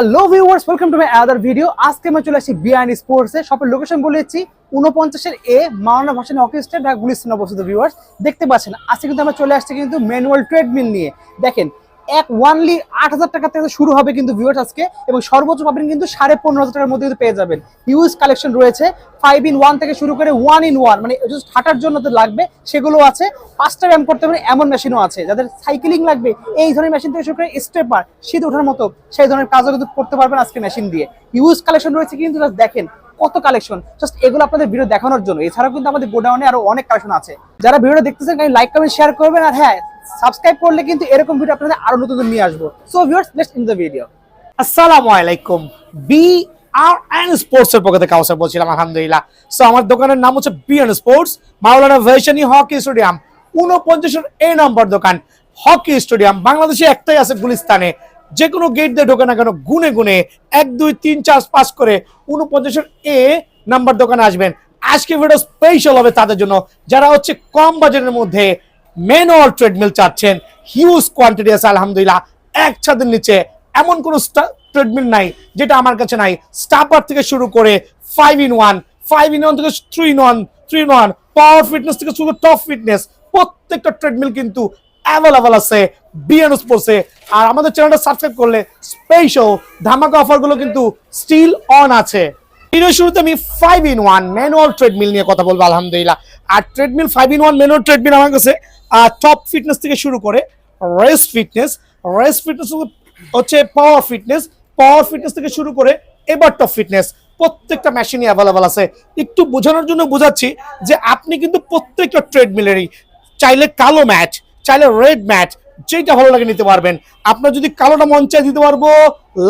Hello viewers welcome to my other video আজকে আমি চলে আসি বিআইন স্পোর্টসে এ। শপের লোকেশন বলেছি উনপঞ্চাশের এ মাওলানা ভাসান হকি স্টেট ঢাকা গুলিস্তান অবস্থিত ভিউয়ার্স দেখতে পাচ্ছেন, আজকে কিন্তু আমরা চলে আসছি কিন্তু ম্যানুয়াল ট্রেডমিল নিয়ে। দেখেন এক ওয়ানলি আট হাজার টাকা থেকে শুরু হবে কিন্তু ভিউয়ার্স আজকে এবং সর্বোচ্চ পাবেন কিন্তু সাড়ে পনেরো হাজার টাকার মধ্যে কিন্তু পেয়ে যাবেন। হিউজ কালেকশন রয়েছে। ফাইভ ইন ওয়ান থেকে শুরু করে ওয়ান ইন ওয়ান মানে জাস্ট হাঁটার জন্য তো লাগবে, সেগুলো আছে। পাঁচটা ব্যায়াম করতে পারেন, এমন মেশিনও আছে। যাদের সাইকেলিং লাগবে, এই ধরনের মেশিন থেকে শুরু করে স্টেপার শীত ওঠার মতো, সেই ধরনের কাজও কিন্তু করতে পারবেন আজকে মেশিন দিয়ে। হিউজ কালেকশন রয়েছে কিন্তু জাস্ট দেখেন কত কালেকশন জাস্ট এগুলো আপনাদের ভিডিও দেখানোর জন্য। এছাড়াও কিন্তু আমাদের গোডাউনে আরও অনেক কালেকশন আছে। যারা ভিডিওটা দেখতেছেন লাইক কমেন্ট শেয়ার করবেন। আর হ্যাঁ সাবস্ক্রাইব করলে কিন্তু এরকম ভিডিও আপনাদের আরও নতুন নিয়ে আসব। So viewers let's in the video আসসালামু আলাইকুম। বি আর এন স্পোর্টস এর পক্ষ থেকে কাউসার বলছিলাম, আলহামদুলিল্লাহ। সো আমার দোকানের নাম হচ্ছে B N sports Maulana Bhashani hockey stadium, উনপঞ্চাশের এ নম্বর দোকান, হকি স্টেডিয়াম। বাংলাদেশে একটাই আছে গুলিস্তানে। যে কোনো গেট দিয়ে ঢোকে না কেন, গুনে গুনে এক, দুই, তিন, চার, পাঁচ করে উনপঞ্চাশের এ নাম্বার দোকানে আসবেন। আজকে ভিডিও স্পেশাল হবে তাদের জন্য। যারা হচ্ছে কম বাজেটের মধ্যে ম্যানুয়াল ট্রেডমিল চাচ্ছেন। হিউজ কোয়ান্টিটি আছে, আলহামদুলিল্লাহ। এক ছাদের নিচে এমন কোন ট্রেডমিল নাই, যেটা আমার কাছে নাই। স্টাপার থেকে শুরু করে five in one five in one থেকে three in one three in one power fitness থেকে শুরু টপ ফিটনেস প্রত্যেকটা ট্রেডমিল কিন্তু অ্যাভেলেবল আছে বিএন স্পোর্টসে আর আমাদের চ্যানেলটা সাবস্ক্রাইব করলে স্পেশাল ধামাকা অফারগুলো কিন্তু স্টিল অন আছে। ভিডিও শুরুতে আমি five in one manual treadmill নিয়ে কথা বলব, আলহামদুলিল্লাহ। আর treadmill five in one manual treadmill আমার কাছে টপ ফিটনেস থেকে শুরু করে রেস ফিটনেস রেস ফিটনেস হচ্ছে পাওয়ার ফিটনেস পাওয়ার ফিটনেস থেকে শুরু করে এবার টপ ফিটনেস প্রত্যেকটা মেশিনই অ্যাভেলেবল আছে। একটু বোঝানোর জন্য বোঝাচ্ছি যে আপনি কিন্তু প্রত্যেকটা ট্রেডমিলেরই চাইলে কালো ম্যাচ চাইলে রেড ম্যাচ যেটা ভালো লাগে নিতে পারবেন। আপনার যদি কালোটা মঞ্চে দিতে পারব,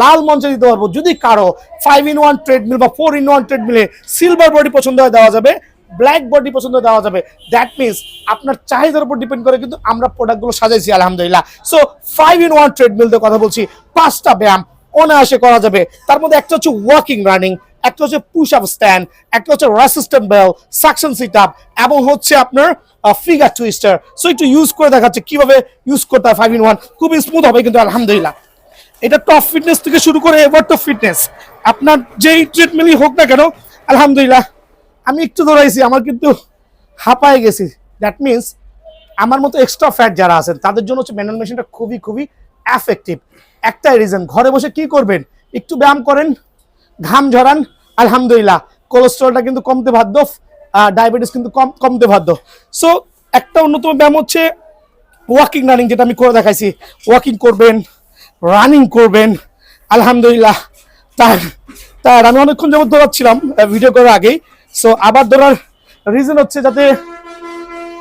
লাল মঞ্চে দিতে পারব, যদি কারও ফাইভ ইন ওয়ান ট্রেডমিল বা ফোর ইন ওয়ান ট্রেডমিলে সিলভার বডি পছন্দ হয়, দেওয়া যাবে। ব্ল্যাক বডি পছন্দ দেওয়া যাবে। দ্যাট মিনস আপনার চাহিদার উপর ডিপেন্ড করে কিন্তু আমরা প্রোডাক্টগুলো সাজাইছি, আলহামদুলিল্লাহ। So five in one treadmill দিয়ে কথা বলছি, পাঁচটা ব্যায়াম অনায়াসে করা যাবে। তার মধ্যে একটা হচ্ছে ওয়াকিং রানিং একটা হচ্ছে পুশ আপ স্ট্যান্ড একটা হচ্ছে resistant bell suction sit up এবং হচ্ছে আপনার ফিগার টুইস্টার সো একটু ইউজ করে দেখাচ্ছে কীভাবে ইউজ করতে হয় ফাইভ ইন ওয়ান খুবই স্মুথ হবে কিন্তু, আলহামদুলিল্লাহ। এটা টপ ফিটনেস থেকে শুরু করে এবার টপ ফিটনেস আপনার যেই ট্রিটমেন্টই হোক না কেন, আলহামদুলিল্লাহ আমি একটু দৌড়াইছি আমার কিন্তু হাঁপায় গেছি। দ্যাট মিনস আমার মতো এক্সট্রা ফ্যাট যারা আছেন, তাদের জন্য হচ্ছে ম্যানুয়াল মেশিনটা খুবই খুবই এফেক্টিভ একটাই রিজন ঘরে বসে কি করবেন? একটু ব্যায়াম করেন, ঘাম ঝরান, আলহামদুলিল্লাহ। কোলেস্ট্রলটা কিন্তু কমতে বাধ্য ডায়াবেটিস কিন্তু কম, কমতে বাধ্য। সো একটা অন্যতম ব্যায়াম হচ্ছে ওয়াকিং রানিং যেটা আমি করে দেখাইছি। ওয়াকিং করবেন রানিং করবেন, আলহামদুলিল্লাহ। তার তার, আমি অনেকক্ষণ যাবত দৌড়াচ্ছিলাম ভিডিও করার আগেই। সো আবার ধরার রিজন হচ্ছে যাতে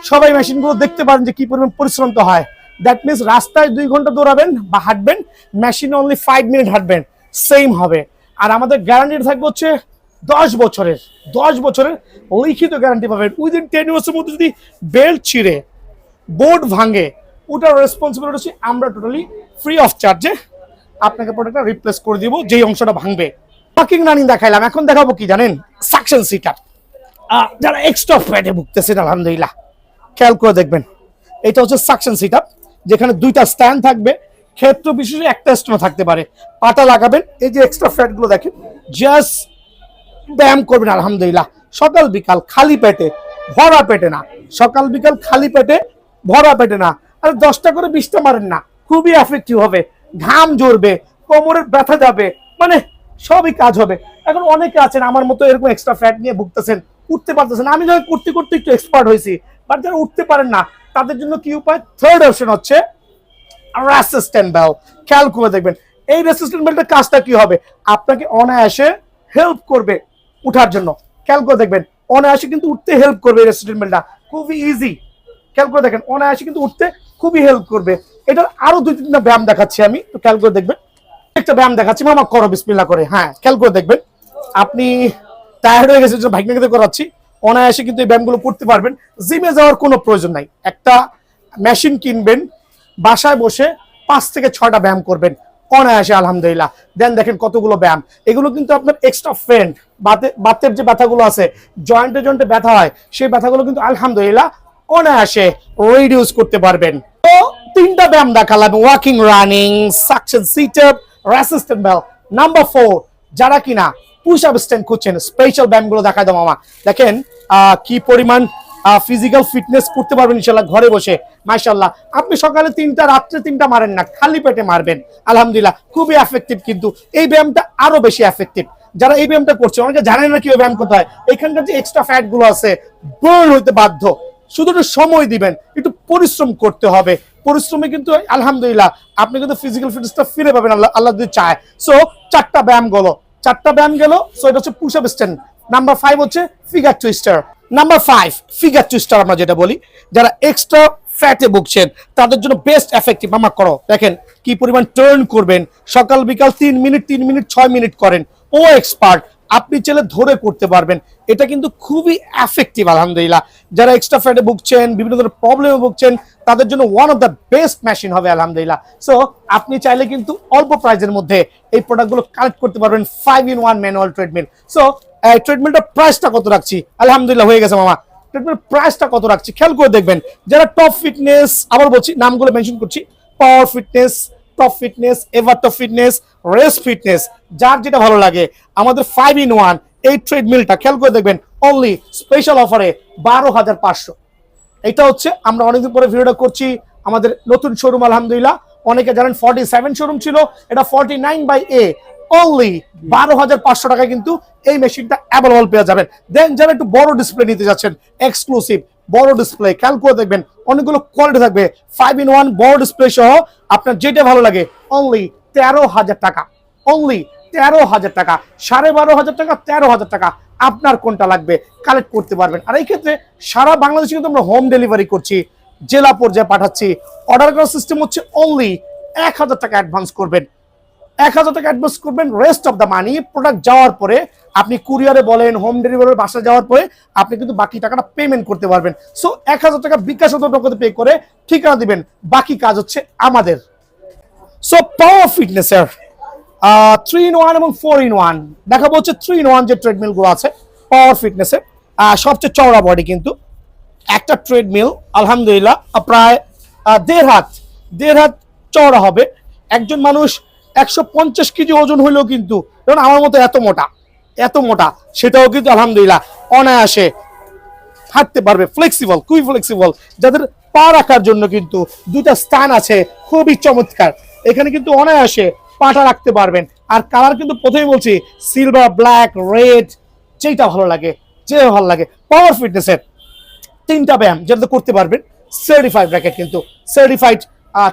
সবাই মেশিনগুলো দেখতে পারেন যে কি পরিমাণ পরিশ্রম তো হয়। দ্যাট মিনস রাস্তায় দুই ঘণ্টা দৌড়াবেন বা হাঁটবেন মেশিনে অনলি ফাইভ মিনিট হাঁটবেন সেম হবে। আর আমাদের গ্যারান্টি থাকবে হচ্ছে দশ বছরের দশ বছরের লিখিত গ্যারান্টি পাবেন। উইদিন টেন ইয়ার্সের মধ্যে যদি বেল্ট ছিঁড়ে বোর্ড ভাঙে, ওটার রেসপন্সিবিলিটি হচ্ছে আমরা টোটালি ফ্রি অফ চার্জে আপনাকে প্রোডাক্টটা রিপ্লেস করে দিব, যেই অংশটা ভাঙবে। পার্কিং রানিং দেখাইলাম, এখন দেখাবো কি জানেন? সাকশন সিটার যারা এক্সট্রা ফ্যাটে ভুগতেছেন আলহামদুলিল্লাহ। খেয়াল করে দেখবেন। এটা হচ্ছে সাকশন সিটআপ যেখানে দুইটা স্ট্যান্ড থাকবে। ক্ষেত্র বিশেষে একটা স্ট্যান্ড থাকতে পারে। পাটা লাগাবেন, এই যে এক্সট্রা ফ্যাটগুলো দেখেন জাস্ট ব্যায়াম করবেন, আলহামদুলিল্লাহ। সকাল, বিকাল খালি পেটে, ভরা পেটে না। সকাল, বিকাল খালি পেটে, ভরা পেটে না। আর দশটা করে বিশটা মারেন না। খুবই এফেক্টিভ হবে। ঘাম ঝরবে, কোমরের ব্যথা যাবে মানে সবই কাজ হবে। এখন অনেকে আছেন, আমার মতো এরকম এক্সট্রা ফ্যাট নিয়ে ভুগতেছেন উঠতে পারতেছেন আমি যখন করতে করতে একটু এক্সপার্ট হয়েছি বাট যারা উঠতে পারেন না, তাদের জন্য কি উপায়? থার্ড অপশন হচ্ছে রেসিস্ট্যান্ট বেল খেয়াল করে দেখবেন, এই রেসিস্ট্যান্ট বেলটার কাজটা কি হবে? আপনাকে অনায়াসে হেল্প করবে উঠার জন্য। খেয়াল করে দেখবেন, অনায়াসে কিন্তু উঠতে হেল্প করবে রেসিস্ট্যান্ট বেলটা খুবই ইজি খেয়াল করে দেখেন, অনায়াসে কিন্তু উঠতে খুবই হেল্প করবে। এটার আরও দুই তিনটা ব্যায়াম দেখাচ্ছি আমি, তো খেয়াল করে দেখবেন। একটা ব্যায়াম দেখাচ্ছি, মামা করো বিসমিল্লা করে। হ্যাঁ খেয়াল করে দেখবেন। আপনি টায়ার্ড হয়ে গেছে বাইক নিয়ে করাচ্ছি। অনায়াসে কিন্তু এই ব্যায়ামগুলো করতে পারবেন। জিমে যাওয়ার কোনো প্রয়োজন নাই। একটা মেশিন কিনবেন, বাসায় বসে পাঁচ থেকে ছটা ব্যায়াম করবেন। অনায়াসে, আলহামদুলিল্লাহ। দেন দেখেন কতগুলো ব্যায়াম। এগুলো কিন্তু আপনার এক্সট্রা ফ্রেন্ড বাতে বাতের যে ব্যথাগুলো আছে জয়েন্টে জয়েন্টে ব্যথা হয়, সেই ব্যথাগুলো কিন্তু আলহামদুলিল্লাহ অনায়াসে রিডিউস করতে পারবেন। তো তিনটা ব্যায়াম দেখালাম। Walking running suction sit up resistant bell number four যারা কিনা পুশ আপ স্ট্যান্ড করছেন স্পেশাল ব্যায়ামগুলো দেখায় দাও মামা। দেখেন কি পরিমাণ ফিজিক্যাল ফিটনেস করতে পারবেন ইনশাল্লাহ ঘরে বসে মাশাল্লাহ আপনি সকালে তিনটা, রাত্রে তিনটা মারেন না, খালি পেটে মারবেন, আলহামদুলিল্লাহ। খুবই এফেক্টিভ কিন্তু এই ব্যায়ামটা আরও বেশি এফেক্টিভ যারা এই ব্যায়ামটা করছে, অনেকে জানেন না কি ব্যায়াম করতে হয়। এখানকার যে এক্সট্রা ফ্যাটগুলো আছে বার্ন হইতে বাধ্য। শুধু একটু সময় দিবেন, একটু পরিশ্রম করতে হবে। পরিশ্রমে কিন্তু আলহামদুলিল্লাহ, আপনি কিন্তু ফিজিক্যাল ফিটনেসটা ফিরে পাবেন, আল্লাহ আল্লাহ যদি চায়। সো চারটা ব্যায়াম গেলো। চারটা ব্যায়াম গেল সো এটা হচ্ছে push up stand number five হচ্ছে figure twister number five figure twister আমরা যেটা বলি, যারা এক্সট্রা ফ্যাটে ভুগছেন, তাদের জন্য বেস্ট এফেক্টিভ আমার করো। দেখেন কি পরিমাণ টার্ন করবেন। সকাল, বিকাল তিন মিনিট তিন মিনিট ছয় মিনিট করেন। ও এক্সপার্ট আপনি চাইলে ধরে করতে পারবেন। এটা কিন্তু খুবই এফেক্টিভ আলহামদুলিল্লাহ। যারা এক্সট্রা ফ্যাটে ভুগছেন, বিভিন্ন ধরনের প্রবলেমে ভুগছেন, তাদের জন্য one of the best machine হবে, আলহামদুলিল্লাহ। সো আপনি চাইলে কিন্তু অল্প প্রাইজের মধ্যে এই প্রোডাক্টগুলো কালেক্ট করতে পারবেন five in one manual treatment so ট্রিটমেন্টটা প্রাইসটা কত রাখছি? আলহামদুলিল্লাহ হয়ে গেছে মামা। ট্রিটমেন্ট প্রাইসটা কত রাখছি? খেয়াল করে দেখবেন। যারা টপ ফিটনেস আবার বলছি, নামগুলো মেনশন করছি power fitness top fitness ever top fitness rest fitness যার যেটা ভালো লাগে, আমাদের ফাইভ ইন ওয়ান এই ট্রেডমিলটা খেয়াল করে দেখবেন অনলি স্পেশাল অফারে বারো হাজার পাঁচশো। এটা হচ্ছে, আমরা অনেকদিন পরে ভিডিওটা করছি, আমাদের নতুন শোরুম আলহামদুলিল্লাহ। অনেকে জানেন ফর্টি সেভেন শোরুম ছিল, এটা forty nine by A only বারো হাজার পাঁচশো টাকায় কিন্তু এই মেশিনটা অ্যাভেলেবল পেয়ে যাবেন। দেন যারা একটু বড় ডিসপ্লে নিতে যাচ্ছেন এক্সক্লুসিভ বড় ডিসপ্লে খেয়াল করে দেখবেন অনেকগুলো কোয়ালিটি থাকবে। ফাইভ ইন ওয়ান বড় ডিসপ্লে সহ আপনার যেটা ভালো লাগে অনলি তেরো হাজার টাকা। অনলি তেরো হাজার টাকা। সাড়ে বারো হাজার টাকা, তেরো হাজার টাকা আপনার কোনটা লাগবে কালেক্ট করতে পারবেন। আর এই ক্ষেত্রে সারা বাংলাদেশে কিন্তু আমরা হোম ডেলিভারি করছি, জেলা পর্যায়ে পাঠাচ্ছি। অর্ডার করার সিস্টেম হচ্ছে অনলি এক হাজার টাকা অ্যাডভান্স করবেন। এক হাজার টাকা অ্যাডভান্স করবেন rest of the money product যাওয়ার পরে আপনি কুরিয়ারে বলেন হোম ডেলিভারি বাসা যাওয়ার পরে আপনি কিন্তু বাকি টাকাটা পেমেন্ট করতে পারবেন। সো এক হাজার টাকা বিকাশ পে করে ঠিকানা দিবেন। বাকি কাজ হচ্ছে আমাদের। সো পাওয়ার ফিটনেস ফিটনেসের থ্রি ইন ওয়ান এবং ফোর ইন ওয়ান দেখাবো হচ্ছে থ্রি ইন ওয়ান যে ট্রেডমিলগুলো আছে পাওয়ার ফিটনেসের সবচেয়ে চওড়া বডি কিন্তু একটা ট্রেডমিল আলহামদুলিল্লাহ প্রায় দেড় হাত দেড় হাত চওড়া হবে। একজন মানুষ একশো পঞ্চাশ কেজি ওজন হইলেও কিন্তু যেমন আমার মতো এত মোটা এত মোটা, সেটাও কিন্তু আলহামদুলিল্লাহ অনায়াসে হাঁটতে পারবে ফ্লেক্সিবল খুবই ফ্লেক্সিবল যাদের পা রাখার জন্য কিন্তু দুটা স্থান আছে, খুবই চমৎকার। এখানে কিন্তু অনায়াসে পাটা রাখতে পারবেন। আর কালার কিন্তু প্রথমেই বলছি সিলভার ব্ল্যাক রেড যেটা ভালো লাগে যেটা ভালো লাগে পাওয়ার ফিটনেসের তিনটা ব্যায়াম যেটা করতে পারবেন সার্টিফাইড ব্র্যাকেট কিন্তু সার্টিফাইড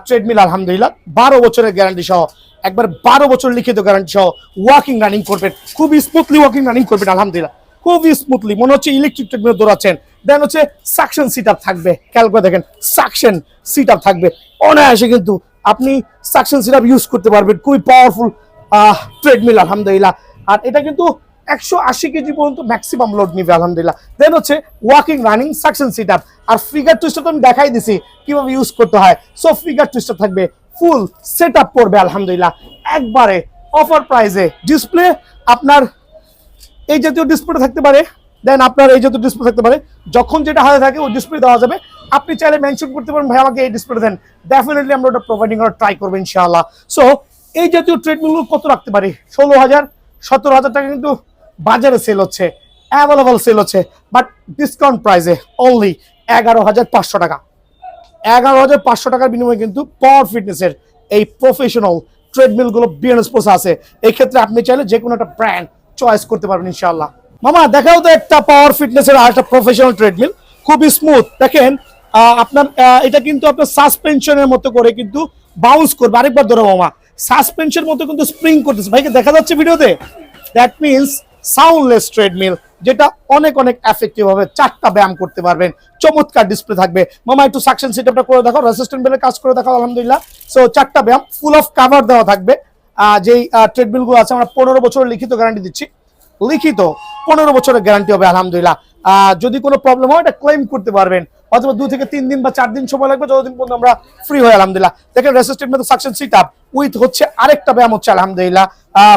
ট্রেডমিল আলহামদুলিল্লাহ, বারো বছরের গ্যারান্টি সহ একবার বারো বছর লিখিত গ্যারান্টি সহ ওয়াকিং রানিং করবেন। খুবই স্মুথলি ওয়াকিং রানিং করবেন, আলহামদুলিল্লাহ। খুবই স্মুথলি মনে হচ্ছে ইলেকট্রিক ট্রেডমিল দৌড়াচ্ছেন। দেন হচ্ছে সাকশন সিট আপ থাকবে। খেয়াল করে দেখেন সাকশন সিট আপ থাকবে। অনায়াসে কিন্তু আপনি সাকশন সিট আপ ইউজ করতে পারবেন। খুবই পাওয়ারফুল ট্রেডমিল আলহামদুলিল্লাহ। আর এটা কিন্তু একশো আশি কেজি পর্যন্ত ম্যাক্সিমাম লোড নিবে, আলহামদুলিল্লাহ। দেন হচ্ছে walking running suction sit up আর ফিগার টুইস্টার তো আমি দেখাই দিছি, কীভাবে ইউজ করতে হয়। সো ফিগার টুইস্টার থাকবে। ফুল সেট আপ করবে, আলহামদুলিল্লাহ। একবারে অফার প্রাইসে ডিসপ্লে আপনার এই জাতীয় ডিসপ্লে থাকতে পারে, দেন আপনার এই জাতীয় ডিসপ্লে থাকতে পারে। যখন যেটা হাতে থাকে, ওই ডিসপ্লে দেওয়া যাবে। আপনি চাইলে মেনশন করতে পারেন, ভাই, আমাকে এই ডিসপ্লে দেন। ডেফিনেটলি আমরা ওটা প্রোভাইডিং করার ট্রাই করব, ইনশাআল্লাহ। সো এই জাতীয় ট্রেডমিলগুলো কত রাখতে পারি? ষোলো হাজার, সতেরো হাজার টাকা কিন্তু বাজারে সেল হচ্ছে অ্যাভেলেবল সেল হচ্ছে বাট ডিসকাউন্ট প্রাইসে অনলি এগারো হাজার পাঁচশো টাকা। এগারো হাজার পাঁচশো টাকার বিনিময়ে কিন্তু পাওয়ার ফিটনেসের এই প্রফেশনাল ট্রেডমিলগুলো বিএন স্পোর্টস আছে। এই ক্ষেত্রে আপনি চাইলে যে কোনো একটা ব্র্যান্ড চয়েস করতে পারবেন ইনশাআল্লাহ। মামা, দেখাও তো একটা পাওয়ার ফিটনেসের আর একটা প্রফেশনাল ট্রেডমিল খুবই স্মুথ দেখেন আপনার এটা কিন্তু আপনার সাসপেনশনের মতো করে কিন্তু বাউন্স করবে। আরেকবার ধরো মামা সাসপেনশন মতো কিন্তু স্প্রিং করতেছে। ভাইকে দেখা যাচ্ছে ভিডিওতে? দ্যাট মিনস সাউন্ডলেস ট্রেডমিল যেটা অনেক অনেক এফেক্টিভ হবে চারটা ব্যায়াম করতে পারবেন। চমৎকার ডিসপ্লে থাকবে। মামা, একটু সাকশন সেটআপটা করে দেখো রেসিস্ট্যান্ট বেলের কাজ করে দেখো আলহামদুলিল্লাহ। সো চারটা ব্যায়াম ফুল অফ কাভার দেওয়া থাকবে। যেই ট্রেডমিলগুলো আছে, আমরা পনেরো বছরের লিখিত গ্যারান্টি দিচ্ছি। লিখিত পনেরো বছরের গ্যারান্টি হবে, আলহামদুলিল্লাহ। যদি কোনো প্রবলেম হয়, এটা ক্লেম করতে পারবেন। অথবা দু থেকে তিন দিন বা চার দিন সময় লাগবে, যতদিন পর্যন্ত আমরা ফ্রি হয় আলহামদুলিল্লাহ। দেখেন রেসিস্টেন্ট মধ্যে সাকশন সিট আপ উইথ হচ্ছে আরেকটা ব্যায়াম হচ্ছে, আলহামদুলিল্লাহ।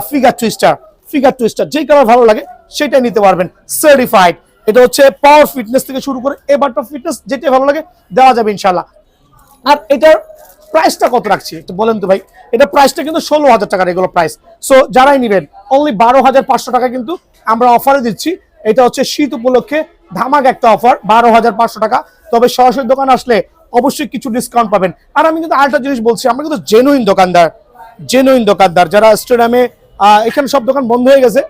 ফিগার টুইস্টার ফিগার টুইস্টার যেই কালার ভালো লাগে, সেটাই নিতে পারবেন। সার্টিফাইড এটা হচ্ছে পাওয়ার ফিটনেস থেকে শুরু করে এবার ফিটনেস যেটাই ভালো লাগে, দেওয়া যাবে ইনশাল্লাহ আর এটার প্রাইসটা কত রাখছি? একটু বলেন তো ভাই। এটা প্রাইসটা কিন্তু ষোলো হাজার টাকার এগুলো প্রাইস সো যারাই নেবেন অনলি বারো হাজার পাঁচশো টাকা কিন্তু আমরা অফারে দিচ্ছি। এটা হচ্ছে শীত উপলক্ষে ধামাক একটা অফার বারো হাজার পাঁচশো টাকা। তবে সরাসরি দোকান আসলে অবশ্যই কিছু ডিসকাউন্ট পাবেন। আর আমি কিন্তু আরেকটা জিনিস বলছি, আমরা কিন্তু জেনুইন দোকানদার। জেনুইন দোকানদার। যারা স্টেডিয়ামে এখানে সব দোকান বন্ধ হয়ে গেছে।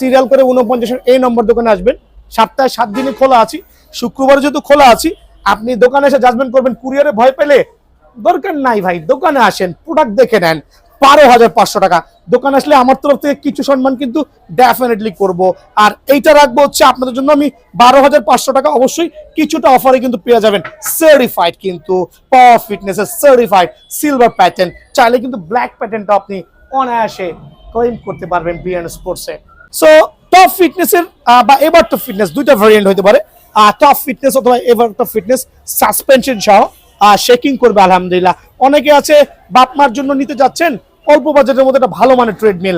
সিরিয়াল করে উনপঞ্চাশের এই নম্বর দোকানে আসবেন। সপ্তাহে সাত দিনে খোলা আছি। শুক্রবার যেহেতু খোলা আছি, আপনি দোকানে এসে জাজমেন্ট করবেন। কুরিয়ারে ভয় পেলে দরকার নাই ভাই, দোকানে আসেন প্রোডাক্ট দেখে নেন। বারো হাজার পাঁচশো টাকা। দোকানে আসলে আমার তরফ থেকে কিছু সম্মান কিন্তু ডেফিনেটলি করব। আর এইটা রাখব হচ্ছে আপনাদের জন্য আমি বারো হাজার পাঁচশো টাকা। অবশ্যই কিছুটা অফারে কিন্তু পেয়ে যাবেন। সার্টিফাইড কিন্তু পাওয়ার ফিটনেসের সার্টিফাইড সিলভার প্যাটার্ন চাইলে কিন্তু ব্ল্যাক প্যাটার্নটা আপনি অনায়াসে ক্লেম করতে পারবেন বিএন স্পোর্টসে। সো টপ ফিটনেসের বা এবার টপ ফিটনেস দুইটা ভেরিয়েন্ট হতে পারে। টপ ফিটনেস অথবা এবার টপ ফিটনেস সাসপেনশন সহ শেকিং করবে, আলহামদুলিল্লাহ। অনেকে আছে বাপ মার জন্য নিতে যাচ্ছেন, অল্প বাজেটের মধ্যে একটা ভালো মানের ট্রেডমিল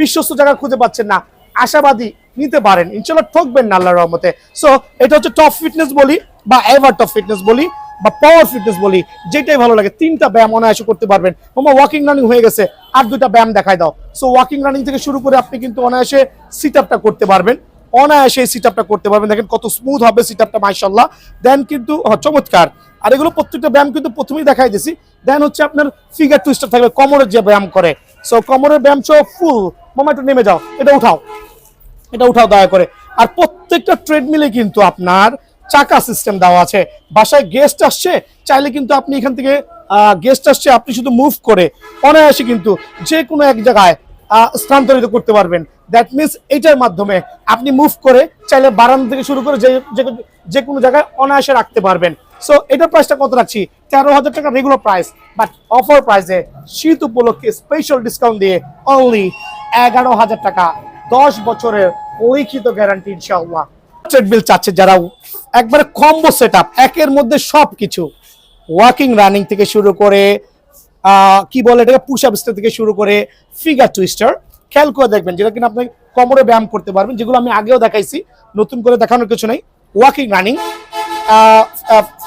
বিশ্বস্ত জায়গা খুঁজে পাচ্ছেন না, আশাবাদী নিতে পারেন। ইনশাল্লাহ ঠকবেন না আল্লাহর রহমতে। সো এটা হচ্ছে টপ ফিটনেস বলি, বা এভার টপ ফিটনেস বলি। বা পাওয়ার ফিটনেস বলি, যেটাই ভালো লাগে, তিনটা ব্যায়াম অনায়াসে করতে পারবেন। তোমার ওয়াকিং রানিং হয়ে গেছে, আর দুটা ব্যায়াম দেখায় দাও। সো ওয়াকিং রানিং থেকে শুরু করে আপনি কিন্তু অনায়াসে সিট আপটা করতে পারবেন। অনায়াসে সিট আপটা করতে পারবেন। দেখেন কত স্মুথ হবে সিট আপটা মাইশাল্লাহ দেন কিন্তু চমৎকার। আর এগুলো প্রত্যেকটা ব্যায়াম কিন্তু প্রথমেই দেখাই দিছি। দেন হচ্ছে আপনার ফিগার টুইস্টার থাকবে কোমরের যে ব্যায়াম করে। সো কোমরের ব্যায়াম সহ ফুল মামা একটু নেমে যাও। এটা উঠাও। এটা উঠাও, দয়া করে। আর প্রত্যেকটা ট্রেডমিলে কিন্তু আপনার চাকা সিস্টেম দেওয়া আছে। বাসায় গেস্ট আসছে, চাইলে কিন্তু আপনি এখান থেকে গেস্ট আসছে, আপনি শুধু মুভ করে অনায়াসে কিন্তু যে কোনো এক জায়গায় স্থানান্তরিত করতে পারবেন। দ্যাট মিনস এইটার মাধ্যমে আপনি মুভ করে চাইলে বারান্দা থেকে শুরু করে যে, যে- যে কোনো জায়গায় অনায়াসে রাখতে পারবেন। সো এটার প্রাইসটা কত রাখছি? তেরো হাজার টাকা রেগুলার প্রাইস বাট অফার প্রাইসে শীত উপলক্ষে স্পেশাল ডিসকাউন্ট দিয়ে অনলি এগারো হাজার টাকা। দশ বছরের লিখিত গ্যারান্টি ইনশাআল্লাহ। ট্রেডমিল চাচ্ছে যারা একবারে কম্বো সেট একের মধ্যে সব কিছু ওয়াকিং রানিং থেকে শুরু করে কি বলে এটাকে? পুশ আপ থেকে শুরু করে ফিগার টুইস্টার খেয়াল করে দেখবেন যেটা কিনা আপনি কোমরে ব্যায়াম করতে পারবেন, যেগুলো আমি আগেও দেখাইছি, নতুন করে দেখানোর কিছু নেই। Walking running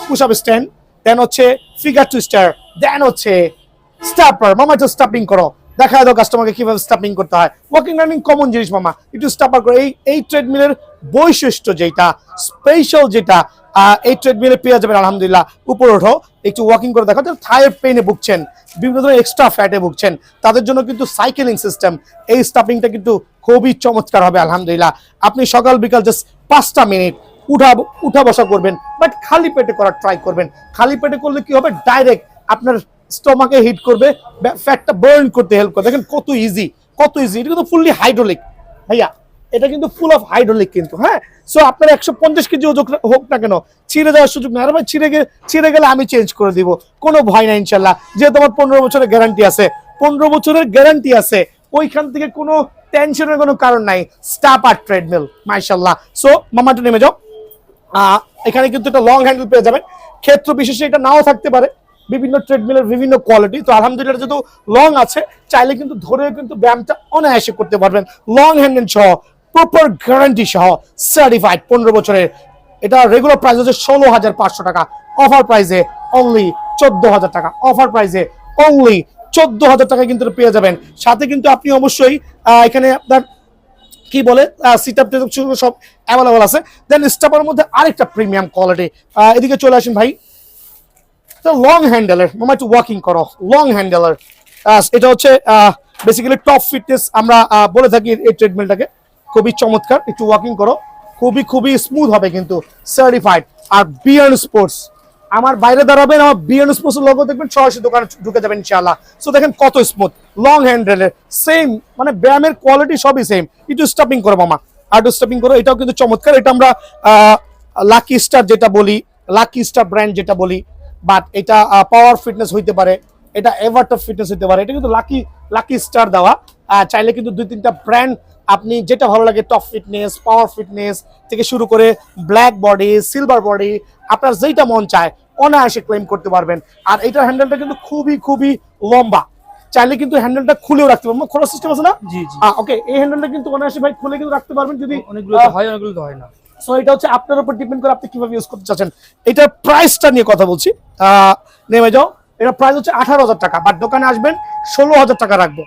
push up stand then হচ্ছে ফিগার টুইস্টার দেন হচ্ছে স্টাপার মামা, একটু স্টাপিং করো। দেখা দাও কাস্টমারকে কীভাবে স্টাপিং করতে হয়। ওয়াকিং রানিং কমন জিনিস, মামা। একটু স্টাপার করো। এই এই ট্রেডমিলের বৈশিষ্ট্য যেটা স্পেশাল যেটা এই ট্রেডমিলে পেয়ে যাবেন, আলহামদুলিল্লাহ। উপরে ওঠো, একটু ওয়াকিং করে দেখো, যারা থায়ের পেনে ভুগছেন, বিভিন্ন ধরনের এক্সট্রা ফ্যাটে ভুগছেন, তাদের জন্য কিন্তু সাইকেলিং সিস্টেম এই স্টাপিংটা কিন্তু খুবই চমৎকার হবে, আলহামদুলিল্লাহ। আপনি সকাল, বিকাল জাস্ট পাঁচটা মিনিট উঠা উঠা বসা করবেন বাট খালি পেটে করার ট্রাই করবেন। খালি পেটে করলে কি হবে? ডাইরেক্ট আপনার স্টমাকে হিট করবে ফ্যাটটা বার্ন করতে হেল্প করবে। দেখেন কত ইজি কত ইজি এটা কিন্তু ফুললি হাইড্রোলিক ভাইয়া, এটা কিন্তু ফুল অফ হাইড্রোলিক কিন্তু হ্যাঁ? সো আপনার একশো পঞ্চাশ কেজি ওজন হোক না কেন, ছিঁড়ে যাওয়ার সুযোগ নেই। আর ভাই, ছিঁড়ে গেলে ছিঁড়ে গেলে আমি চেঞ্জ করে দিব। কোনো ভয় নাই ইনশাল্লাহ যেহেতু আমার পনেরো বছরের গ্যারান্টি আছে। পনেরো বছরের গ্যারান্টি আছে। ওইখান থেকে কোনো টেনশনের কোনো কারণ নাই। স্টাপ আর ট্রেডমিল মাইশাল্লাহ সো মামা একটু নেমে যাও। এখানে কিন্তু একটা লং হ্যান্ডেল পেয়ে যাবেন। ক্ষেত্র বিশেষে এটা নাও থাকতে পারে। বিভিন্ন ট্রেডমিলের বিভিন্ন কোয়ালিটি তো আলহামদুলিল্লাহ যেহেতু লং আছে, চাইলে কিন্তু ধরে কিন্তু ব্যায়ামটা অনায়াসে করতে পারবেন। লং হ্যান্ডেল সহ প্রপার গ্যারান্টি সহ সার্টিফাইড পনেরো বছরের। এটা রেগুলার প্রাইস হচ্ছে ষোলো হাজার পাঁচশো টাকা। অফার প্রাইসে অনলি চোদ্দ হাজার টাকা। অফার প্রাইসে অনলি চোদ্দ হাজার টাকা কিন্তু পেয়ে যাবেন। সাথে কিন্তু আপনি অবশ্যই এখানে আপনার কি বলে সিট আপ সব অ্যাভেলেবল আছে। দেন স্টাফের মধ্যে আরেকটা প্রিমিয়াম কোয়ালিটি এদিকে চলে আসেন ভাই। লং হ্যান্ডেলের মামা একটু ওয়াকিং করো লং হ্যান্ডেলের এটা হচ্ছে বেসিক্যালি টপ ফিটনেস আমরা বলে থাকি এই ট্রেডমিলটাকে খুবই চমৎকার, একটু ওয়াকিং করো। খুবই খুবই স্মুথ হবে কিন্তু সার্টিফাইড আর বিয়ার্ন স্পোর্টস আমার বাইরে দাঁড়াবেন, আমার বিয়ার্ন স্পোর্টস লোগো দেখবেন, সরাসরি দোকানে ঢুকে যাবেন ইনশাআল্লাহ। সো দেখেন কত স্মুথ লং হ্যান্ডেলের সেম মানে ব্যায়ামের কোয়ালিটি সবই সেম একটু স্টপিং করো মামা, আর স্টপিং করো, এটাও কিন্তু চমৎকার। এটা আমরা লাকি স্টার যেটা বলি লাকি স্টার ব্র্যান্ড যেটা বলি বাট এটা পাওয়ার ফিটনেস হইতে পারে এটা এভারটপ ফিটনেস হইতে পারে এটা কিন্তু লাকি লাকি স্টার দেওয়া। চাইলে কিন্তু দুই তিনটা ব্র্যান্ড আপনি যেটা ভালো লাগে টপ ফিটনেস পাওয়ার ফিটনেস থেকে শুরু করে ব্ল্যাক বডি সিলভার বডি আপনার যেটা মন চায় অনায়াসে ক্লেম করতে পারবেন। আর এটার হ্যান্ডেলটা কিন্তু খুবই খুবই লম্বা। চাইলে কিন্তু হ্যান্ডেলটা খুলেও রাখতে পারবেন। খোলা সিস্টেম আছে না? জি ওকে এই হ্যান্ডেলটা কিন্তু অনায়াসে ভাই খুলে কিন্তু রাখতে পারবেন যদি অনেকগুলো হয় অনেকগুলো হয় না। সো এটা হচ্ছে আপনার উপর ডিপেন্ড করে আপনি কীভাবে ইউজ করতে চাচ্ছেন। এটার প্রাইসটা নিয়ে কথা বলছি। নেমে যাও। এটা প্রাইস হচ্ছে আঠারো হাজার টাকা। বাট দোকানে আসবেন, ষোলো হাজার টাকা রাখব।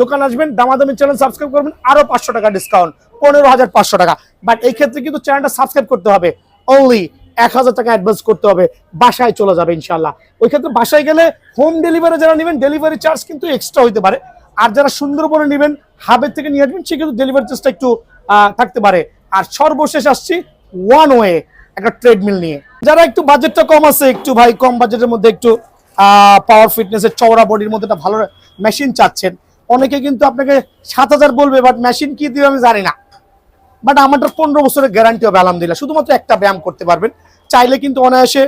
দোকান আসবেন, দামাদামি চ্যানেল সাবস্ক্রাইব করবেন, আরও পাঁচশো টাকা ডিসকাউন্ট পনেরো হাজার পাঁচশো টাকা। বাট এই ক্ষেত্রে কিন্তু চ্যানেলটা সাবস্ক্রাইব করতে হবে। অনলি এক হাজার টাকা অ্যাডভান্স করতে হবে। বাসায় চলে যাবে ইনশাল্লাহ ওই ক্ষেত্রে বাসায় গেলে হোম ডেলিভারি যারা নেবেন ডেলিভারি চার্জ কিন্তু এক্সট্রা হতে পারে। আর যারা সুন্দরবনে নেবেন, হাবের থেকে নিয়ে আসবেন সেক্ষেত্রে ডেলিভারি চার্জটা একটু থাকতে পারে। আর সর্বশেষ আসছি ওয়ান ওয়ে একটা ট্রেডমিল নিয়ে। যারা একটু বাজেটটা কম আছে, একটু ভাই কম বাজেটের মধ্যে একটু পাওয়ার ফিটনেসের চওড়া বডির মধ্যে একটা ভালো মেশিন চাচ্ছেন, অনেকে কিন্তু আপনাকে সাত হাজার বলবে বাট মেশিন কি দিবে আমি জানি না। বাট আমারটা পনেরো বছরের গ্যারান্টি হবে, আলহামদুলিল্লাহ। শুধুমাত্র একটা ব্যায়াম করতে পারবেন, চাইলে কিন্তু অনায়াসে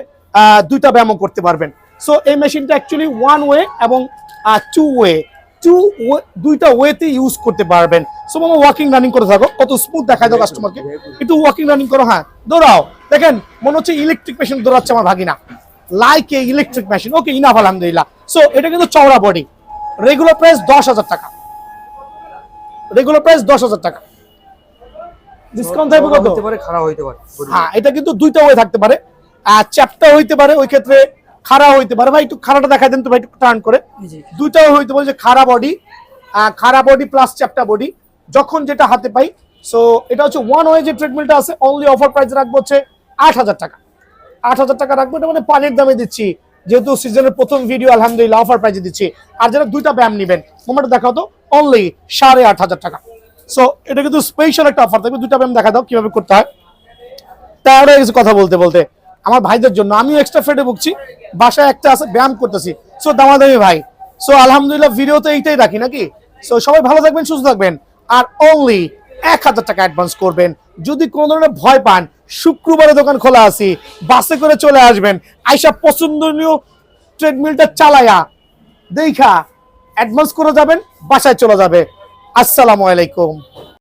দুইটা ব্যায়ামও করতে পারবেন। সো এই মেশিনটা অ্যাকচুয়ালি ওয়ান ওয়ে এবং টু ওয়ে টু দুইটা ওয়েতে ইউজ করতে পারবেন। সো মামা ওয়াকিং রানিং করে থাকো কত স্মুথ দেখায় দাও কাস্টমারকে একটু ওয়াকিং রানিং করো হ্যাঁ দৌড়াও। দেখেন মনে হচ্ছে ইলেকট্রিক মেশিন দৌড়াচ্ছে আমার ভাগিনা। Like a electric machine okay enough আলহামদুলিল্লাহ। সো এটা কিন্তু চওড়া বডি রেগুলার প্রাইস দশ হাজার টাকা। রেগুলার প্রাইস দশ হাজার টাকা। ডিসকাউন্ট থাকবে কত? হতে পারে খারাপ হইতে পারে। হ্যাঁ এটা কিন্তু দুইটা ওয়ে থাকতে পারে। আর চ্যাপটা হইতে পারে ওই ক্ষেত্রে খাড়া হইতে পারে। ভাই একটু খাড়াটা দেখাই দেন তো ভাই একটু টার্ন করে। দুইটাও হইতে পারে যে খাড়া বডি খাড়া বডি প্লাস চ্যাপটা বডি যখন যেটা হাতে পাই সো এটা হচ্ছে ওয়ান ওয়ে যে ট্রিটমেন্টটা আছে অনলি অফার প্রাইস রাখব হচ্ছে আট হাজার টাকা। আট হাজার টাকা রাখব এটা মানে পানির দামে দিচ্ছি। যেহেতু সিজনের প্রথম ভিডিও আলহামদুলিল্লাহ অফার প্রাইসে দিচ্ছি। আর যারা দুইটা ব্যায়াম নেবেন মোমেন্টে দেখাও তো অনলি সাড়ে আট হাজার টাকা। সো এটা কিন্তু স্পেশাল একটা অফার থাকবে দুইটা ব্যায়াম দেখা দাও কীভাবে করতে হয়। তারও কিছু কথা বলতে বলতে। আমার ভাইদের জন্য। আমিও এক্সট্রা ফেটে ভুগছি। বাসায় একটা আছে, ব্যায়াম করতেছি। সো দামাদামি ভাই। সো আলহামদুলিল্লাহ ভিডিও তো এইটাই রাখি নাকি? সো সবাই ভালো থাকবেন, সুস্থ থাকবেন। আর অনলি এক হাজার টাকা অ্যাডভান্স করবেন। যদি কোনো ধরনের ভয় পান, শুক্রবারে দোকান খোলা আছি। বাসে করে চলে আসবেন। আইসা পছন্দনীয় ট্রেডমিলটা চালায়া দেখা। অ্যাডভান্স করে যাবেন, বাসায় চলে যাবে। আসসালামু আলাইকুম।